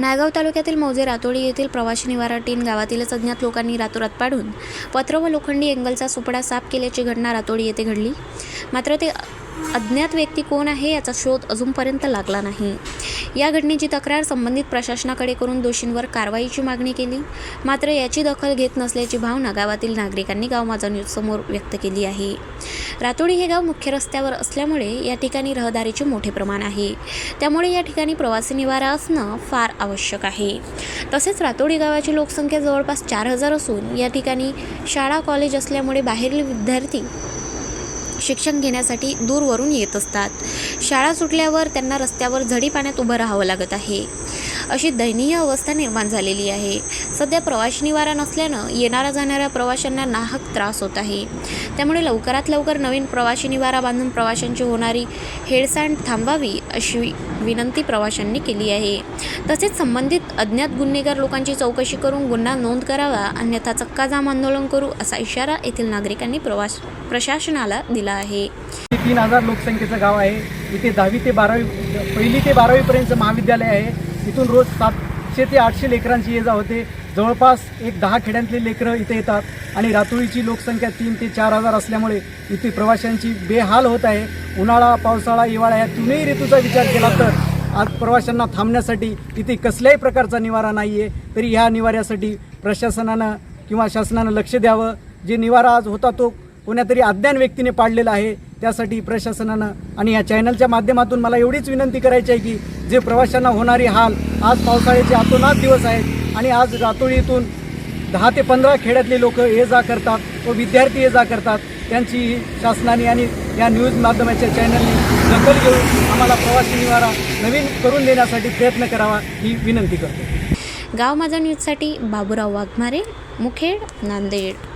नायगाव तालुक्यातील मौजे रातोडी येथील प्रवासी निवारा टीन गावातीलच अज्ञात लोकांनी रातोरात पाडून पत्र व लोखंडी एंगलचा सुपडा साफ केल्याची घटना रातोडी येथे घडली. मात्र ते अज्ञात व्यक्ती कोण आहे याचा शोध अजूनपर्यंत लागला नाही. या घटनेची तक्रार संबंधित प्रशासनाकडे करून दोषींवर कारवाईची मागणी केली. मात्र याची दखल घेत नसल्याची भावना गावातील नागरिकांनी गाव माझा न्यूज समोर व्यक्त केली आहे. रातोडी हे गाव मुख्य रस्त्यावर असल्यामुळे या ठिकाणी रहदारीचे मोठे प्रमाण आहे. त्यामुळे या ठिकाणी प्रवासी निवारा असणं फार आवश्यक आहे. तसेच रातोडी गावाची लोकसंख्या जवळपास चार हजार असून या ठिकाणी शाळा कॉलेज असल्यामुळे बाहेरील विद्यार्थी शिक्षण घेण्यासाठी दूरवरून येत असतात. शाळा सुटल्यावर त्यांना रस्त्यावर झडी पाण्यात उभं राहावं लागत आहे. अशी दयनीय अवस्था निर्माण झालेली आहे. सध्या प्रवाशी निवारा नसल्यानं येणाऱ्या जाणाऱ्या प्रवाशांना नाहक त्रास होत आहे. त्यामुळे लवकरात लवकर नवीन प्रवाशी निवारा बांधून प्रवाशांची होणारी हेळसांड थांबवावी अशी विनंती प्रवाशांनी केली आहे. तसेच संबंधित अज्ञात गुन्हेगार लोकांची चौकशी करून गुन्हा नोंद करावा अन्यथा चक्का जाम आंदोलन करू असा इशारा येथील नागरिकांनी प्रवास प्रशासनाला दिला आहे. तीन हजार लोकसंख्येचं गाव आहे. इथे दहावी ते बारावी पहिली ते बारावीपर्यंतचं महाविद्यालय आहे. इथून रोज सातशे ते आठशे लेकरांची ये जा होते. जवळपास एक दहा खेड्यांतले लेकरं इथे येतात आणि रातोळीची लोकसंख्या तीन ते चार हजार असल्यामुळे इथे प्रवाशांची बेहाल होत आहे. उन्हाळा पावसाळा हिवाळा या तीनही ऋतूचा विचार केला तर आज प्रवाशांना थांबण्यासाठी इथे कसल्याही प्रकारचा निवारा नाही आहे तरी ह्या निवाऱ्यासाठी प्रशासनानं किंवा शासनानं लक्ष द्यावं. जे निवारा आज होता तो कोण्यातरी अज्ञान व्यक्तीने पाडलेलं आहे त्यासाठी प्रशासनानं आणि या चॅनलच्या माध्यमातून मला एवढीच विनंती करायची आहे की जे प्रवाशांना होणारी हाल आज पावसाळ्याचे आतोनात दिवस आहेत आणि आज रातोळीतून दहा ते पंधरा खेड्यातले लोक ये जा करतात व विद्यार्थी ये जा करतात त्यांची शासनाने आणि या न्यूज माध्यमाच्या चॅनलने दखल घेऊन आम्हाला प्रवासी निवारा नवीन करून देण्यासाठी प्रयत्न करावा ही विनंती करतो. गाव माझा न्यूजसाठी बाबूराव वाघमारे मुखेड नांदेड.